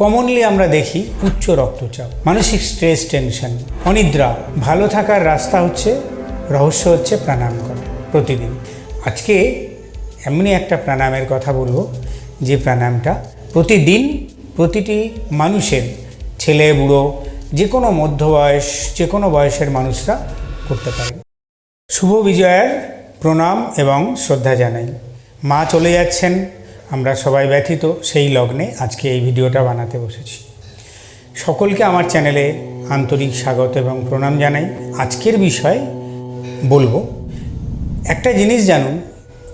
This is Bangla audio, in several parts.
কমনলি আমরা দেখি উচ্চ রক্তচাপ, মানসিক স্ট্রেস টেনশন অনিদ্রা। ভালো থাকার রাস্তা হচ্ছে, রহস্য হচ্ছে প্রাণায়াম করা প্রতিদিন। আজকে এমনই একটা প্রাণায়ামের কথা বলব, যে প্রাণায়ামটা প্রতিদিন প্রতিটি মানুষের, ছেলে, বুড়ো যে কোনো মধ্য বয়স যে কোনো বয়সের মানুষরা করতে পারে। শুভ বিজয়ের প্রণাম এবং শ্রদ্ধা জানাই। মা চলে যাচ্ছেন আমরা সবাই ব্যথিত সেই লগ্নে আজকে এই ভিডিওটা বানাতে বসেছি। সকলকে আমার চ্যানেলে আন্তরিক স্বাগত এবং প্রণাম জানাই। আজকের বিষয় বলব, একটা জিনিস জানুন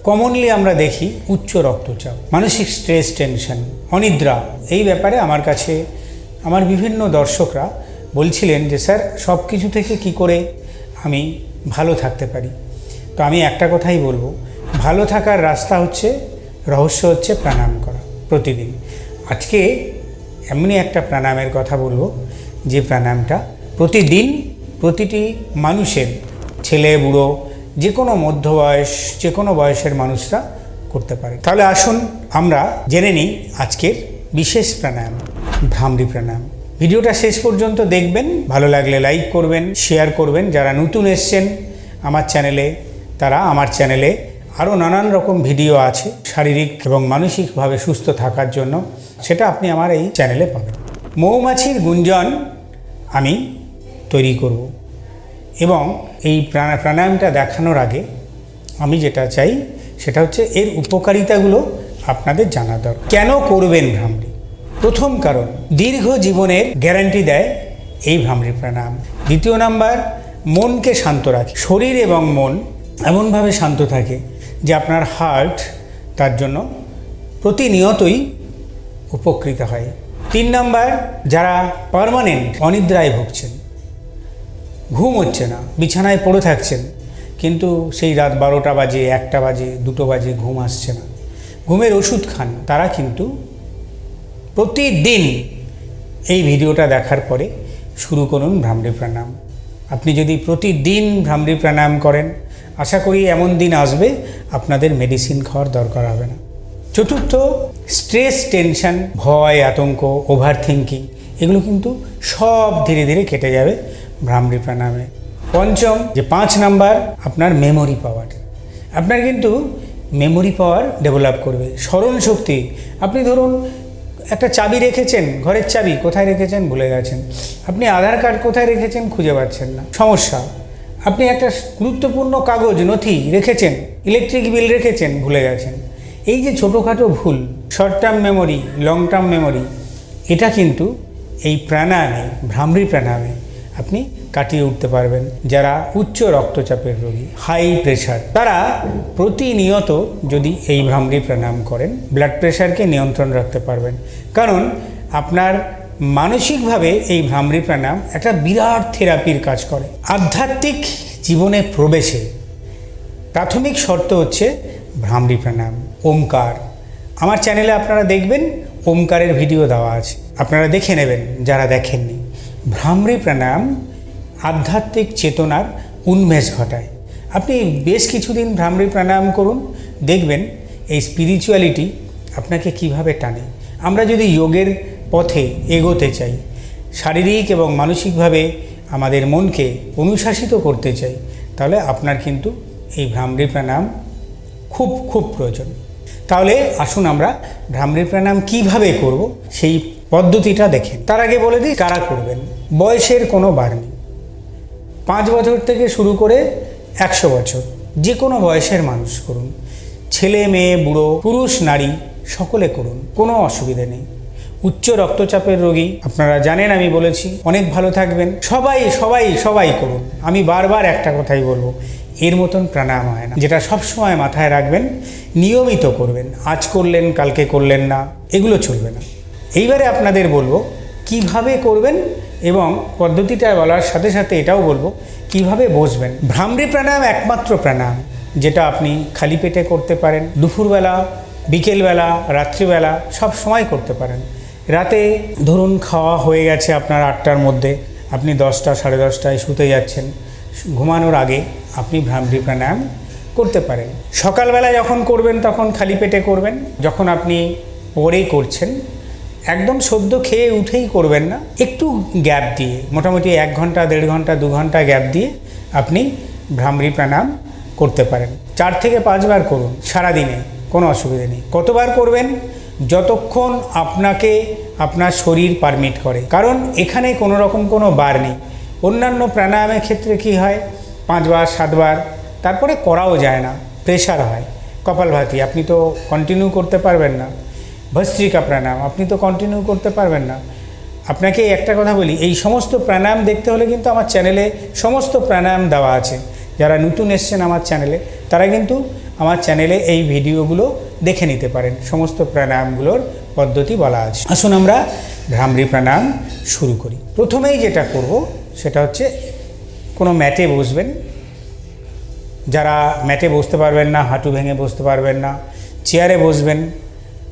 কমনলি আমরা দেখি উচ্চ রক্তচাপ, মানসিক স্ট্রেস টেনশন অনিদ্রা, এই ব্যাপারে আমার কাছে আমার বিভিন্ন দর্শকরা বলছিলেন যে, স্যার সব কিছু থেকে কি করে আমি ভালো থাকতে পারি? তো আমি একটা কথাই বলব, ভালো থাকার রাস্তা হচ্ছে রহস্য হচ্ছে প্রাণায়াম করা প্রতিদিন। আজকে এমনই একটা প্রাণায়ামের কথা বলব, যে প্রাণায়ামটা প্রতিদিন প্রতিটি মানুষের, ছেলে, বুড়ো যে কোনো মধ্য বয়স যে কোনো বয়সের মানুষরা করতে পারে। তাহলে আসুন আমরা জেনে নিই আজকের বিশেষ প্রাণায়াম ভ্রামরি প্রাণায়াম। ভিডিওটা শেষ পর্যন্ত দেখবেন, ভালো লাগলে লাইক করবেন, শেয়ার করবেন। যারা নতুন এসছেন আমার চ্যানেলে, তারা আমার চ্যানেলে আরও নানান রকম ভিডিও আছে শারীরিক এবং মানসিকভাবে সুস্থ থাকার জন্য। সেটা আপনি আমার এই চ্যানেলে পাবেন। মৌমাছির গুঞ্জন আমি তৈরি করব। এবং এই প্রাণা, প্রাণায়ামটা দেখানোর আগে আমি যেটা চাই, সেটা হচ্ছে এর উপকারিতাগুলো আপনাদের জানা দরকার। কেন করবেন ভ্রামরি? প্রথম কারণ, দীর্ঘ জীবনের গ্যারান্টি দেয় এই ভ্রামরি প্রাণায়াম। দ্বিতীয় নাম্বার, মনকে শান্ত রাখে। শরীর এবং মন এমনভাবে শান্ত থাকে যে আপনার হার্ট তার জন্য প্রতিনিয়তই উপকৃত হয়। তিন নাম্বার, যারা পার্মানেন্ট অনিদ্রায় ভুগছেন, ঘুম হচ্ছে না, বিছানায় পড়ে থাকছেন, কিন্তু সেই রাত বারোটা বাজে, একটা বাজে, দুটো বাজে, ঘুম আসছে না। ঘুমের ওষুধ খান, তারা কিন্তু প্রতিদিন এই ভিডিওটা দেখার পরে শুরু করুন ভ্রামরি প্রাণায়াম আপনি যদি প্রতিদিন ভ্রামরি প্রাণায়াম করেন আশা করি এমন দিন আসবে, আপনাদের মেডিসিন খাওয়ার দরকার হবে না। চতুর্থ স্ট্রেস টেনশন ভয়, আতঙ্ক ওভার থিঙ্কিং এগুলো কিন্তু সব ধীরে ধীরে কেটে যাবে ভ্রামরি প্রাণায়ামে। পঞ্চম, যে পাঁচ নাম্বার, আপনার মেমোরি পাওয়ার আপনার কিন্তু মেমোরি পাওয়ার ডেভেলপ করবে। স্মরণ শক্তি, আপনি ধরুন একটা চাবি রেখেছেন, ঘরের চাবি কোথায় রেখেছেন ভুলে গেছেন। আপনি আধার কার্ড কোথায় রেখেছেন খুঁজে পাচ্ছেন না। সমস্যা আপনি একটা গুরুত্বপূর্ণ কাগজ, নথি রেখেছেন ইলেকট্রিক বিল রেখেছেন, ভুলে গেছেন। এই যে ছোটোখাটো ভুল short term memory long term memory এটা কিন্তু এই প্রাণায়ামে, ভ্রামরি প্রাণায়ামে আপনি কাটিয়ে উঠতে পারবেন। যারা উচ্চ রক্তচাপের রোগী হাই প্রেশার তারা প্রতিনিয়ত যদি এই ভ্রামরি প্রাণায়াম করেন ব্লাড প্রেশারকে নিয়ন্ত্রণ রাখতে পারবেন। কারণ আপনার মানসিকভাবে এই ভ্রামরি প্রাণায়াম একটা বিরাট থেরাপির কাজ করে। আধ্যাত্মিক জীবনে প্রবেশে প্রাথমিক শর্ত হচ্ছে ভ্রামরি প্রাণায়াম ওমকার। আমার চ্যানেলে আপনারা দেখবেন, ওমকারের ভিডিও দেওয়া আছে। আপনারা দেখে নেবেন, যারা দেখেননি। ভ্রামরি প্রাণায়াম আধ্যাত্মিক চেতনার উন্মেষ ঘটায়। আপনি বেশ কিছুদিন ভ্রামরি প্রাণায়াম করুন, দেখবেন এই স্পিরিচুয়ালিটি আপনাকে কীভাবে টানে। আমরা যদি যোগের পথে এগোতে চাই। শারীরিক এবং মানসিকভাবে আমাদের মনকে অনুশাসিত করতে চাই। তাহলে আপনার কিন্তু এই ভ্রামরি প্রাণায়াম খুব খুব প্রয়োজন। তাহলে আসুন আমরা ভ্রামরি প্রাণায়াম কীভাবে করব সেই পদ্ধতিটা দেখেন। তার আগে বলে দিই কারা করবেন। বয়সের কোনো বার নেই। পাঁচ বছর থেকে শুরু করে একশো বছর। যে কোনো বয়সের মানুষ করুন। ছেলে, মেয়ে, বুড়ো, পুরুষ, নারী, সকলে করুন। কোনো অসুবিধা নেই। উচ্চ রক্তচাপের রোগী, আপনারা জানেন আমি বলেছি, অনেক ভালো থাকবেন। সবাই সবাই সবাই করুন। আমি বারবার একটা কথাই বলব, এর মতন প্রাণায়াম হয় না। যেটা সবসময় মাথায় রাখবেন, নিয়মিত করবেন। আজ করলেন, কালকে করলেন না, এগুলো চলবে না। এইবারে আপনাদের বলব, কীভাবে করবেন এবং পদ্ধতিটা বলার সাথে সাথে এটাও বলব, কীভাবে বসবেন। ভ্রামরি প্রাণায়াম একমাত্র প্রাণায়াম, যেটা আপনি খালি পেটে করতে পারেন। দুপুরবেলা, বিকেলবেলা, রাত্রিবেলা সব সময় করতে পারেন। রাতে ধরুন খাওয়া হয়ে গেছে আপনার আটটার মধ্যে, আপনি দশটা, সাড়ে দশটায় শুতে যাচ্ছেন, ঘুমানোর আগে আপনি ভ্রামরি প্রাণায়াম করতে পারেন। সকালবেলা যখন করবেন তখন খালি পেটে করবেন, যখন আপনি পরে করছেন, একদম সদ্য খেয়ে উঠেই করবেন না, একটু গ্যাপ দিয়ে, মোটামুটি এক ঘণ্টা, দেড় ঘণ্টা, দু ঘণ্টা গ্যাপ দিয়ে আপনি ভ্রামরি প্রাণায়াম করতে পারেন। চার থেকে পাঁচবার করুন, সারাদিনে, কোনো অসুবিধা নেই। কতবার করবেন? যতক্ষণ আপনাকে আপনার শরীর পারমিট করে। কারণ এখানে কোনো রকম কোনো বার নেই। অন্যান্য প্রাণায়ামের ক্ষেত্রে কি হয়? পাঁচবার, সাতবার, তারপরে করাও যায় না। প্রেশার হয়। কপালভাতি, আপনি তো কন্টিনিউ করতে পারবেন না। ভস্ত্রিকা প্রাণায়াম, আপনি তো কন্টিনিউ করতে পারবেন না। আপনাকে একটা কথা বলি, এই সমস্ত প্রাণায়াম দেখতে হলে কিন্তু আমার চ্যানেলে সমস্ত প্রাণায়াম দেওয়া আছে। যারা নতুন এসছেন আমার চ্যানেলে তারা কিন্তু আমার চ্যানেলে এই ভিডিওগুলো দেখে নিতে পারেন। সমস্ত প্রাণায়ামগুলোর পদ্ধতি বলা আছে। আসুন আমরা ভ্রামরি প্রাণায়াম শুরু করি। প্রথমেই যেটা করব সেটা হচ্ছে কোনো ম্যাটে বসবেন। যারা ম্যাটে বসতে পারবেন না, হাঁটু ভেঙে বসতে পারবেন না, চেয়ারে বসবেন,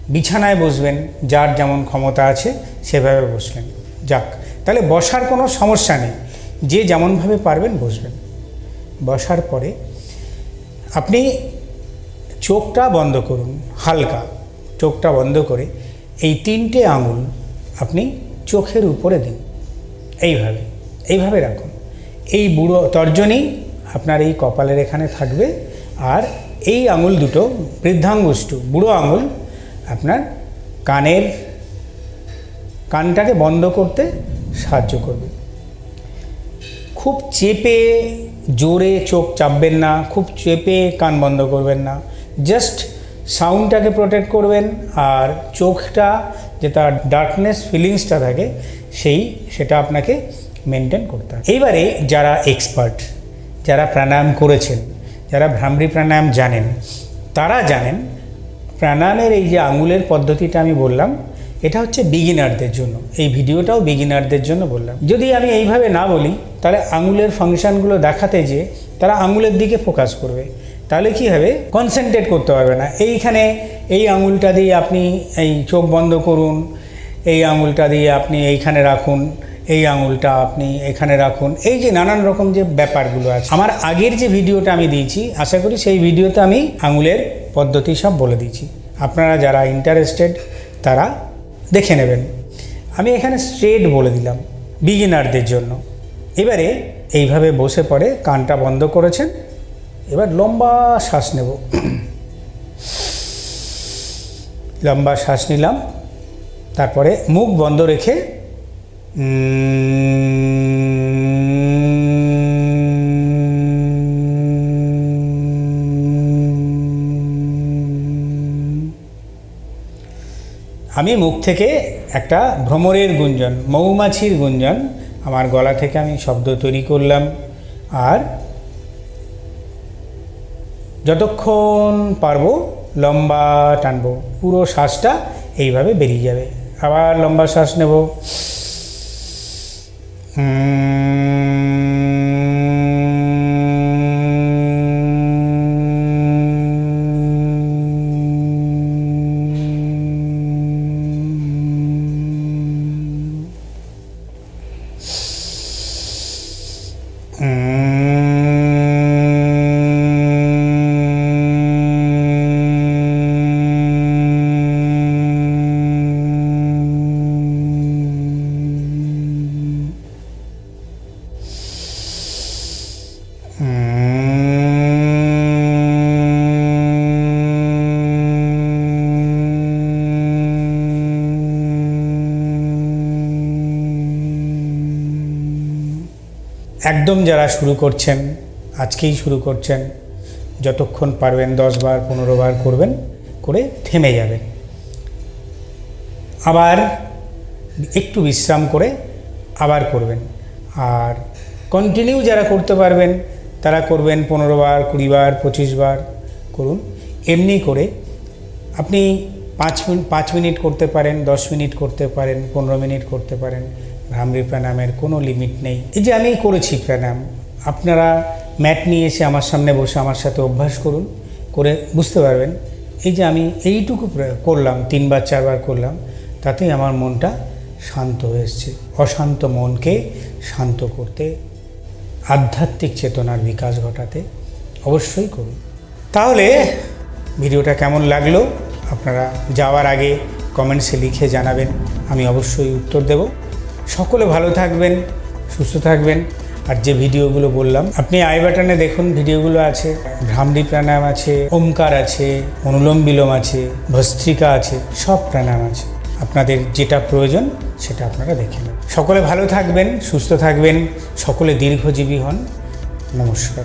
বিছানায় বসবেন, যার যেমন ক্ষমতা আছে সেভাবে বসলেন। যাক, তাহলে বসার কোনো সমস্যা নেই। যে যেমনভাবে পারবেন বসবেন। বসার পরে আপনি চোখটা বন্ধ করুন, হালকা চোখটা বন্ধ করে এই তিনটে আঙুল আপনি চোখের উপরে দিন। এইভাবে এইভাবে রাখুন। এই বুড়ো তর্জনী আপনার এই কপালের এখানে থাকবে আর এই আঙুল দুটো, বৃদ্ধাঙ্গুষ্ঠ, বুড়ো আঙুল আপনার কানের, কানটাকে বন্ধ করতে সাহায্য করবে। খুব চেপে, জোরে চোখ চাপবেন না, খুব চেপে কান বন্ধ করবেন না। জাস্ট সাউন্ডটাকে প্রোটেক্ট করবেন আর চোখটা যে তার ডার্কনেস ফিলিংসটা থাকে, সেই সেটা আপনাকে মেনটেন করতে হবে। এইবারে যারা এক্সপার্ট যারা প্রাণায়াম করেছেন, যারা ভ্রামরি প্রাণায়াম জানেন, তারা জানেন প্রাণায়ামের এই যে আঙুলের পদ্ধতিটা আমি বললাম, এটা হচ্ছে বিগিনারদের জন্য। এই ভিডিওটাও বিগিনারদের জন্য বললাম। যদি আমি এইভাবে না বলি, তাহলে আঙুলের ফাংশানগুলো দেখাতে যে তারা আঙুলের দিকে ফোকাস করবে। তাহলে কি হবে? কনসেন্ট্রেট করতে পারবে না। এইখানে এই আঙুলটা দিয়ে আপনি এই চোখ বন্ধ করুন, এই আঙুলটা দিয়ে আপনি এইখানে রাখুন, এই আঙুলটা আপনি এখানে রাখুন। এই যে নানান রকম যে ব্যাপারগুলো আছে। আমার আগের যে ভিডিওটা আমি দিয়েছি, আশা করি সেই ভিডিওতে আমি আঙুলের পদ্ধতি সব বলে দিয়েছি। আপনারা যারা ইন্টারেস্টেড তারা দেখে নেবেন। আমি এখানে স্ট্রেট বলে দিলাম বিগিনারদের জন্য। এবারে এইভাবে বসে পড়ে কানটা বন্ধ করেছেন এবার লম্বা শ্বাস নেব। লম্বা শ্বাস নিলাম। তারপরে মুখ বন্ধ রেখে, আমি মুখ থেকে একটা ভ্রমরের গুঞ্জন, মৌমাছির গুঞ্জন, আমার গলা থেকে আমি শব্দ তৈরি করলাম। আর যতক্ষণ পারব লম্বা টানবো পুরো শ্বাসটা এইভাবে বেরিয়ে যাবে। আবার লম্বা শ্বাস নেব। একদম যারা শুরু করছেন, আজকেই শুরু করছেন, যতক্ষণ পারবেন দশ বার পনেরো বার করবেন, করে থেমে যাবেন। আবার একটু বিশ্রাম করে আবার করবেন। আর কন্টিনিউ যারা করতে পারবেন, তারা করবেন পনেরো বার কুড়ি বার পঁচিশ বার করুন। এমনি করে আপনি পাঁচ মিনিট পাঁচ মিনিট করতে পারেন, দশ মিনিট করতে পারেন, পনেরো মিনিট করতে পারেন। ভ্রামরি প্রাণায়ামের কোনো লিমিট নেই। এই যে আমি করেছি প্রাণায়াম, আপনারা ম্যাট নিয়ে এসে আমার সামনে বসে আমার সাথে অভ্যাস করুন, করে বুঝতে পারবেন। এই যে আমি এইটুকু করলাম, তিনবার, চারবার করলাম, তাতেই আমার মনটা শান্ত হয়ে এসছে। অশান্ত মনকে শান্ত করতে, আধ্যাত্মিক চেতনার বিকাশ ঘটাতে অবশ্যই করুন। তাহলে ভিডিওটা কেমন লাগল? আপনারা যাওয়ার আগে কমেন্টসে লিখে জানাবেন। আমি অবশ্যই উত্তর দেব। সকলে ভালো থাকবেন, সুস্থ থাকবেন। আর যে ভিডিওগুলো বললাম, আপনি আই বাটনে দেখুন, ভিডিওগুলো আছে। ভ্রামরি প্রাণায়াম আছে, ওমকার আছে, অনুলোম বিলোম আছে, ভস্ত্রিকা আছে, সব প্রাণায়াম আছে। আপনাদের যেটা প্রয়োজন, সেটা আপনারা দেখে নেন। সকলে ভালো থাকবেন, সুস্থ থাকবেন। সকলে দীর্ঘজীবী হন। নমস্কার।